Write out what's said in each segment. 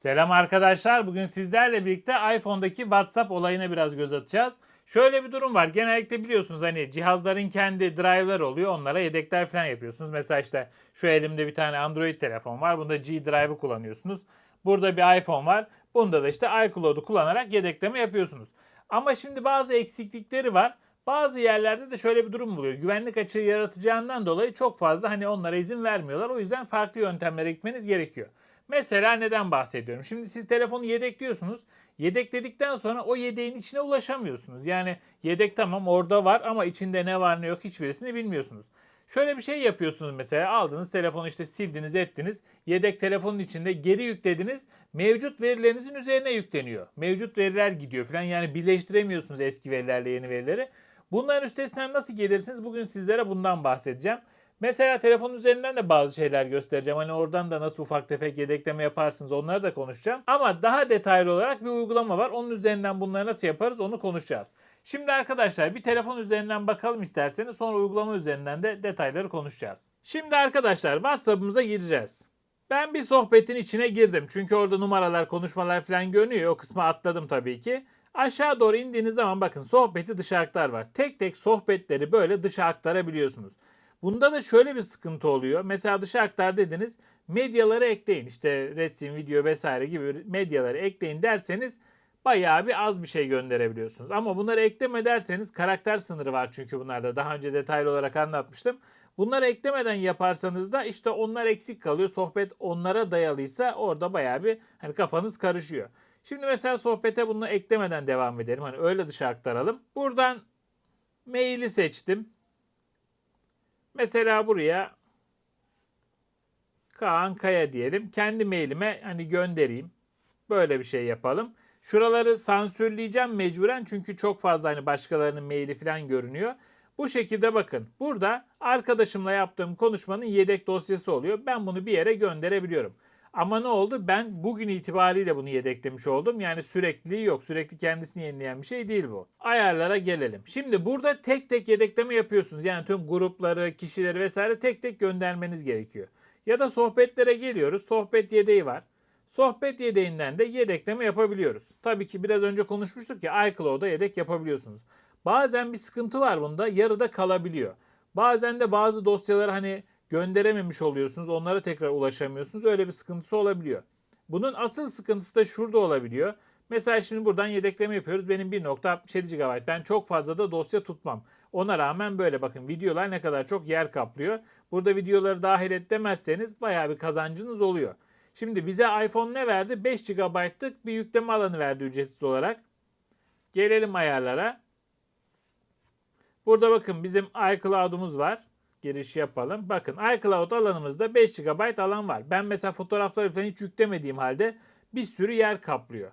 Selam arkadaşlar. Bugün sizlerle birlikte iPhone'daki WhatsApp olayına biraz göz atacağız. Şöyle bir durum var. Genellikle biliyorsunuz hani cihazların kendi drive'lar oluyor. Onlara yedekler falan yapıyorsunuz. Mesela işte şu elimde bir tane Android telefon var. Bunda G Drive'ı kullanıyorsunuz. Burada bir iPhone var. Bunda da işte iCloud'u kullanarak yedekleme yapıyorsunuz. Ama şimdi bazı eksiklikleri var. Bazı yerlerde de şöyle bir durum oluyor. Güvenlik açığı yaratacağından dolayı çok fazla hani onlara izin vermiyorlar. O yüzden farklı yöntemlere gitmeniz gerekiyor. Mesela neden bahsediyorum? Şimdi siz telefonu yedekliyorsunuz. Yedekledikten sonra o yedeğin içine ulaşamıyorsunuz. Yani yedek tamam orada var ama içinde ne var ne yok hiçbirisini bilmiyorsunuz. Şöyle bir şey yapıyorsunuz mesela aldınız telefonu işte sildiniz ettiniz. Yedek telefonun içinde geri yüklediniz. Mevcut verilerinizin üzerine yükleniyor. Mevcut veriler gidiyor falan yani birleştiremiyorsunuz eski verilerle yeni verileri. Bunların üstesinden nasıl gelirsiniz? Bugün sizlere bundan bahsedeceğim. Mesela telefon üzerinden de bazı şeyler göstereceğim. Hani oradan da nasıl ufak tefek yedekleme yaparsınız onları da konuşacağım. Ama daha detaylı olarak bir uygulama var. Onun üzerinden bunları nasıl yaparız onu konuşacağız. Şimdi arkadaşlar bir telefon üzerinden bakalım isterseniz sonra uygulama üzerinden de detayları konuşacağız. Şimdi arkadaşlar WhatsApp'ımıza gireceğiz. Ben bir sohbetin içine girdim. Çünkü orada numaralar, konuşmalar falan görünüyor. O kısmı atladım tabii ki. Aşağı doğru indiğiniz zaman bakın sohbeti dışa aktar var. Tek tek sohbetleri böyle dışa aktarabiliyorsunuz. Bunda da şöyle bir sıkıntı oluyor. Mesela dışa aktar dediniz medyaları ekleyin. İşte resim, video vesaire gibi medyaları ekleyin derseniz bayağı bir az bir şey gönderebiliyorsunuz. Ama bunları ekleme derseniz karakter sınırı var çünkü bunlarda. Daha önce detaylı olarak anlatmıştım. Bunları eklemeden yaparsanız da işte onlar eksik kalıyor. Sohbet onlara dayalıysa orada bayağı bir hani kafanız karışıyor. Şimdi mesela sohbete bunu eklemeden devam edelim. Hani öyle dışa aktaralım. Buradan maili seçtim. Mesela buraya Kaan Kaya diyelim. Kendi mailime hani göndereyim. Böyle bir şey yapalım. Şuraları sansürleyeceğim mecburen çünkü çok fazla hani başkalarının maili falan görünüyor. Bu şekilde bakın. Burada arkadaşımla yaptığım konuşmanın yedek dosyası oluyor. Ben bunu bir yere gönderebiliyorum. Ama ne oldu? Ben bugün itibariyle bunu yedeklemiş oldum. Yani sürekliliği yok. Sürekli kendisini yenileyen bir şey değil bu. Ayarlara gelelim. Şimdi burada tek tek yedekleme yapıyorsunuz. Yani tüm grupları, kişileri vesaire tek tek göndermeniz gerekiyor. Ya da sohbetlere geliyoruz. Sohbet yedeği var. Sohbet yedeğinden de yedekleme yapabiliyoruz. Tabii ki biraz önce konuşmuştuk ya iCloud'a yedek yapabiliyorsunuz. Bazen bir sıkıntı var bunda. Yarıda kalabiliyor. Bazen de bazı dosyaları hani gönderememiş oluyorsunuz. Onlara tekrar ulaşamıyorsunuz. Öyle bir sıkıntısı olabiliyor. Bunun asıl sıkıntısı da şurada olabiliyor. Mesela şimdi buradan yedekleme yapıyoruz. Benim 1.67 GB. Ben çok fazla da dosya tutmam. Ona rağmen böyle bakın videolar ne kadar çok yer kaplıyor. Burada videoları dahil et demezseniz bayağı bir kazancınız oluyor. Şimdi bize iPhone ne verdi? 5 GB'lık bir yükleme alanı verdi ücretsiz olarak. Gelelim ayarlara. Burada bakın bizim iCloud'umuz var giriş yapalım. Bakın iCloud alanımızda 5 GB alan var. Ben mesela fotoğrafları falan hiç yüklemediğim halde bir sürü yer kaplıyor.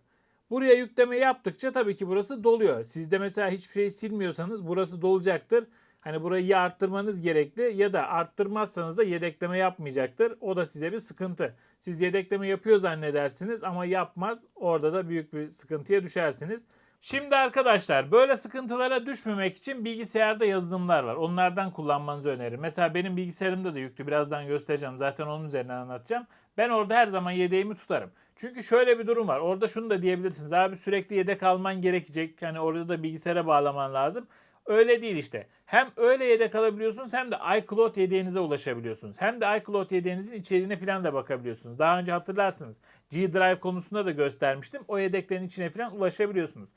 Buraya yükleme yaptıkça tabii ki burası doluyor. Siz de mesela hiçbir şey silmiyorsanız burası dolacaktır. Hani burayı ya arttırmanız gerekli ya da arttırmazsanız da yedekleme yapmayacaktır. O da size bir sıkıntı. Siz yedekleme yapıyor zannedersiniz ama yapmaz. Orada da büyük bir sıkıntıya düşersiniz. Şimdi arkadaşlar böyle sıkıntılara düşmemek için bilgisayarda yazılımlar var. Onlardan kullanmanızı öneririm. Mesela benim bilgisayarımda da yüklü. Birazdan göstereceğim. Zaten onun üzerinden anlatacağım. Ben orada her zaman yedeğimi tutarım. Çünkü şöyle bir durum var. Orada şunu da diyebilirsiniz. Abi sürekli yedek alman gerekecek. Hani orada da bilgisayara bağlaman lazım. Öyle değil işte. Hem öyle yedek alabiliyorsunuz hem de iCloud yedeğinize ulaşabiliyorsunuz. Hem de iCloud yedeğinizin içeriğine falan da bakabiliyorsunuz. Daha önce hatırlarsınız G Drive konusunda da göstermiştim. O yedeklerin içine falan ulaşabiliyorsunuz.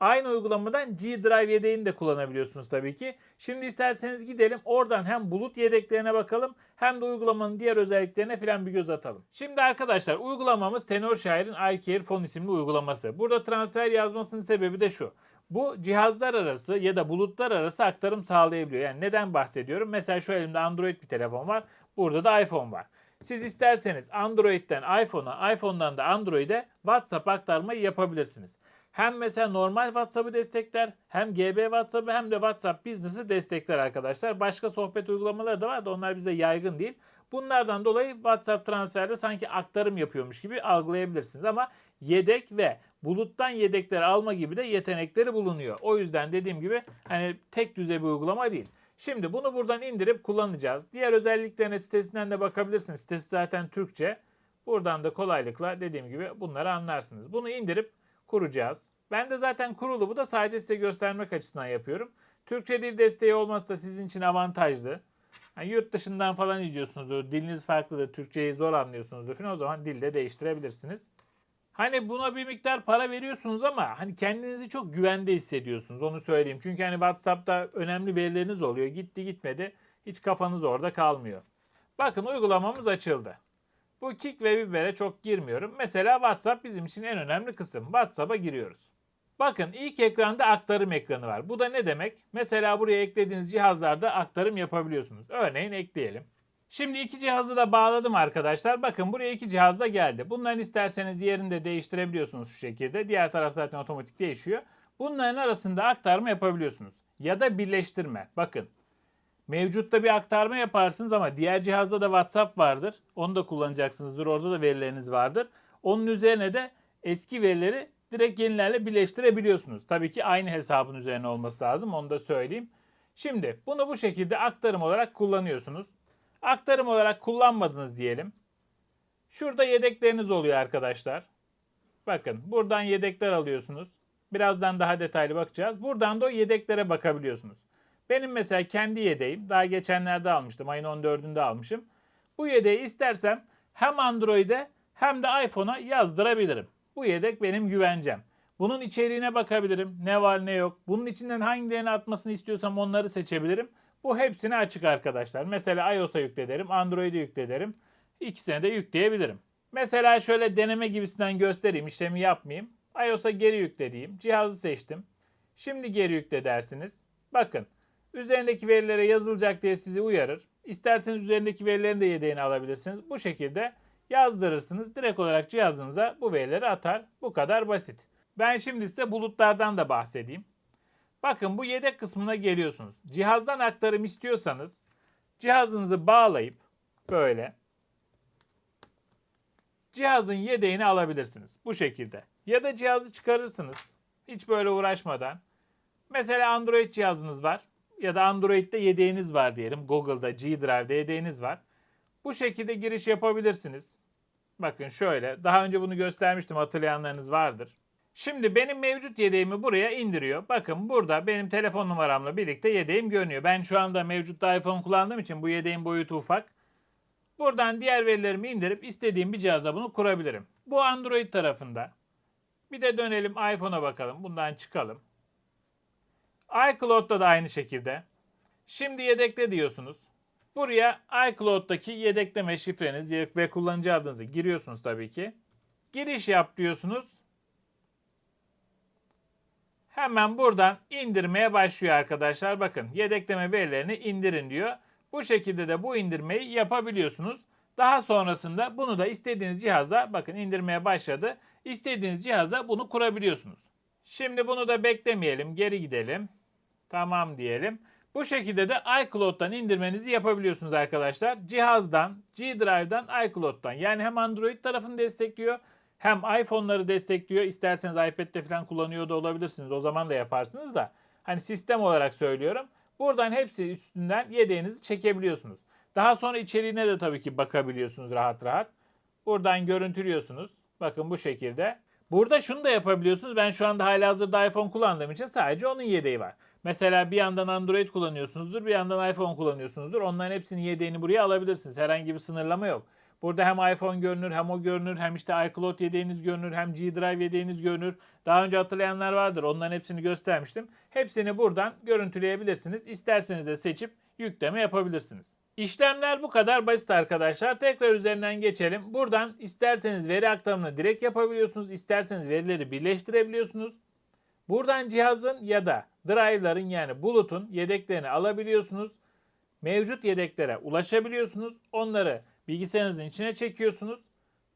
Aynı uygulamadan G Drive yedeğini de kullanabiliyorsunuz tabii ki. Şimdi isterseniz gidelim oradan hem bulut yedeklerine bakalım hem de uygulamanın diğer özelliklerine falan bir göz atalım. Şimdi arkadaşlar uygulamamız Tenorshare iCare Phone isimli uygulaması. Burada transfer yazmasının sebebi de şu. Bu cihazlar arası ya da bulutlar arası aktarım sağlayabiliyor. Yani neden bahsediyorum? Mesela şu elimde Android bir telefon var. Burada da iPhone var. Siz isterseniz Android'den iPhone'a, iPhone'dan da Android'e WhatsApp aktarmayı yapabilirsiniz. Hem mesela normal WhatsApp'ı destekler, hem GB WhatsApp'ı hem de WhatsApp Business'ı destekler arkadaşlar. Başka sohbet uygulamaları da var da onlar bize yaygın değil. Bunlardan dolayı WhatsApp transferde sanki aktarım yapıyormuş gibi algılayabilirsiniz ama yedek ve buluttan yedekler alma gibi de yetenekleri bulunuyor. O yüzden dediğim gibi hani tek düzey bir uygulama değil. Şimdi bunu buradan indirip kullanacağız. Diğer özelliklerine sitesinden de bakabilirsiniz. Sitesi zaten Türkçe. Buradan da kolaylıkla dediğim gibi bunları anlarsınız. Bunu indirip kuracağız. Ben de zaten kurulu bu da sadece size göstermek açısından yapıyorum. Türkçe dil desteği olması da sizin için avantajlı. Yani yurt dışından falan izliyorsunuzdur, diliniz farklıdır, Türkçeyi zor anlıyorsunuzdur falan o zaman dilde değiştirebilirsiniz. Hani buna bir miktar para veriyorsunuz ama hani kendinizi çok güvende hissediyorsunuz onu söyleyeyim. Çünkü hani WhatsApp'ta önemli verileriniz oluyor. Gitti gitmedi hiç kafanız orada kalmıyor. Bakın uygulamamız açıldı. Bu Kik ve Biber'e çok girmiyorum. Mesela WhatsApp bizim için en önemli kısım. WhatsApp'a giriyoruz. Bakın ilk ekranda aktarım ekranı var. Bu da ne demek? Mesela buraya eklediğiniz cihazlarda aktarım yapabiliyorsunuz. Örneğin ekleyelim. Şimdi iki cihazı da bağladım arkadaşlar. Bakın buraya iki cihaz da geldi. Bunların isterseniz yerini de değiştirebiliyorsunuz şu şekilde. Diğer taraf zaten otomatik değişiyor. Bunların arasında aktarma yapabiliyorsunuz. Ya da birleştirme. Bakın Mevcutta bir aktarma yaparsınız ama diğer cihazda da WhatsApp vardır. Onu da kullanacaksınızdır. Orada da verileriniz vardır. Onun üzerine de eski verileri direkt yenilerle birleştirebiliyorsunuz. Tabii ki aynı hesabın üzerine olması lazım. Onu da söyleyeyim. Şimdi bunu bu şekilde aktarım olarak kullanıyorsunuz. Aktarım olarak kullanmadınız diyelim. Şurada yedekleriniz oluyor arkadaşlar. Bakın buradan yedekler alıyorsunuz. Birazdan daha detaylı bakacağız. Buradan da o yedeklere bakabiliyorsunuz. Benim mesela kendi yedeğim. Daha geçenlerde almıştım. Ayın 14'ünde almışım. Bu yedeği istersem hem Android'e hem de iPhone'a yazdırabilirim. Bu yedek benim güvencem. Bunun içeriğine bakabilirim. Ne var ne yok. Bunun içinden hangilerini atmasını istiyorsam onları seçebilirim. Bu hepsine açık arkadaşlar. Mesela iOS'a yüklederim, Android'e yüklederim. İkisine de yükleyebilirim. Mesela şöyle deneme gibisinden göstereyim. işlemi yapmayayım. iOS'a geri yükle diyeyim. Cihazı seçtim. Şimdi geri yükle dersiniz. Bakın üzerindeki verilere yazılacak diye sizi uyarır. İsterseniz üzerindeki verilerin de yedeğini alabilirsiniz. Bu şekilde yazdırırsınız. Direkt olarak cihazınıza bu verileri atar. Bu kadar basit. Ben şimdi size bulutlardan da bahsedeyim. Bakın bu yedek kısmına geliyorsunuz. Cihazdan aktarım istiyorsanız cihazınızı bağlayıp böyle cihazın yedeğini alabilirsiniz. Bu şekilde. Ya da cihazı çıkarırsınız. Hiç böyle uğraşmadan. Mesela Android cihazınız var ya da Android'de yedeğiniz var diyelim. Google'da G Drive'de yedeğiniz var. Bu şekilde giriş yapabilirsiniz. Bakın şöyle. Daha önce bunu göstermiştim hatırlayanlarınız vardır. Şimdi benim mevcut yedeğimi buraya indiriyor. Bakın burada benim telefon numaramla birlikte yedeğim görünüyor. Ben şu anda mevcut iPhone kullandığım için bu yedeğin boyutu ufak. Buradan diğer verilerimi indirip istediğim bir cihaza bunu kurabilirim. Bu Android tarafında. Bir de dönelim iPhone'a bakalım. Bundan çıkalım iCloud'da da aynı şekilde. Şimdi yedekle diyorsunuz. Buraya iCloud'daki yedekleme şifreniz ve kullanıcı adınızı giriyorsunuz tabii ki. Giriş yap diyorsunuz. Hemen buradan indirmeye başlıyor arkadaşlar. Bakın yedekleme verilerini indirin diyor. Bu şekilde de bu indirmeyi yapabiliyorsunuz. Daha sonrasında bunu da istediğiniz cihaza bakın indirmeye başladı. İstediğiniz cihaza bunu kurabiliyorsunuz. Şimdi bunu da beklemeyelim. Geri gidelim. Tamam diyelim. Bu şekilde de iCloud'dan indirmenizi yapabiliyorsunuz arkadaşlar. Cihazdan, G Drive'dan iCloud'dan. Yani hem Android tarafını destekliyor hem iPhone'ları destekliyor. İsterseniz iPad'de falan kullanıyor da olabilirsiniz. O zaman da yaparsınız da. Hani sistem olarak söylüyorum. Buradan hepsi üstünden yedeğinizi çekebiliyorsunuz. Daha sonra içeriğine de tabii ki bakabiliyorsunuz rahat rahat. Buradan görüntülüyorsunuz. Bakın bu şekilde. Burada şunu da yapabiliyorsunuz. Ben şu anda hala hazırda iPhone kullandığım için sadece onun yedeği var. Mesela bir yandan Android kullanıyorsunuzdur, bir yandan iPhone kullanıyorsunuzdur. Onların hepsinin yedeğini buraya alabilirsiniz. Herhangi bir sınırlama yok. Burada hem iPhone görünür, hem o görünür, hem işte iCloud yedeğiniz görünür, hem G Drive yedeğiniz görünür. Daha önce hatırlayanlar vardır. Onların hepsini göstermiştim. Hepsini buradan görüntüleyebilirsiniz. İsterseniz de seçip yükleme yapabilirsiniz. İşlemler bu kadar basit arkadaşlar. Tekrar üzerinden geçelim. Buradan isterseniz veri aktarımını direkt yapabiliyorsunuz. İsterseniz verileri birleştirebiliyorsunuz. Buradan cihazın ya da drive'ların yani bulutun yedeklerini alabiliyorsunuz. Mevcut yedeklere ulaşabiliyorsunuz. Onları bilgisayarınızın içine çekiyorsunuz.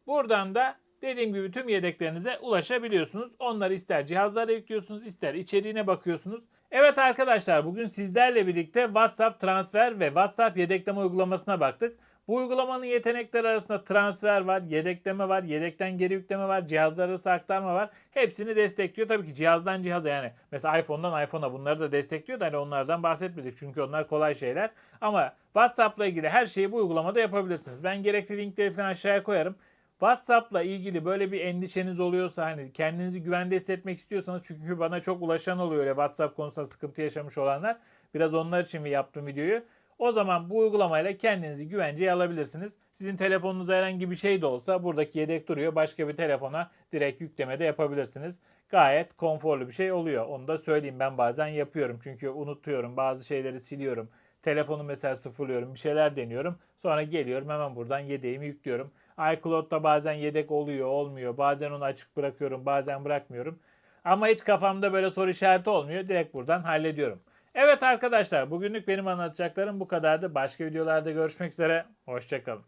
Buradan da dediğim gibi tüm yedeklerinize ulaşabiliyorsunuz. Onları ister cihazlara yüklüyorsunuz ister içeriğine bakıyorsunuz. Evet arkadaşlar bugün sizlerle birlikte WhatsApp transfer ve WhatsApp yedekleme uygulamasına baktık. Bu uygulamanın yetenekleri arasında transfer var, yedekleme var, yedekten geri yükleme var, cihazlar arası aktarma var. Hepsini destekliyor. Tabii ki cihazdan cihaza yani mesela iPhone'dan iPhone'a bunları da destekliyor da hani onlardan bahsetmedik çünkü onlar kolay şeyler. Ama WhatsApp'la ilgili her şeyi bu uygulamada yapabilirsiniz. Ben gerekli linkleri falan aşağıya koyarım. WhatsApp'la ilgili böyle bir endişeniz oluyorsa hani kendinizi güvende hissetmek istiyorsanız çünkü bana çok ulaşan oluyor öyle WhatsApp konusunda sıkıntı yaşamış olanlar. Biraz onlar için yaptım videoyu? O zaman bu uygulamayla kendinizi güvenceye alabilirsiniz. Sizin telefonunuzda herhangi bir şey de olsa buradaki yedek duruyor. Başka bir telefona direkt yükleme de yapabilirsiniz. Gayet konforlu bir şey oluyor. Onu da söyleyeyim ben bazen yapıyorum. Çünkü unutuyorum bazı şeyleri siliyorum. Telefonu mesela sıfırlıyorum bir şeyler deniyorum. Sonra geliyorum hemen buradan yedeğimi yüklüyorum. iCloud'da bazen yedek oluyor olmuyor. Bazen onu açık bırakıyorum bazen bırakmıyorum. Ama hiç kafamda böyle soru işareti olmuyor. Direkt buradan hallediyorum. Evet arkadaşlar bugünlük benim anlatacaklarım bu kadardı. Başka videolarda görüşmek üzere. Hoşçakalın.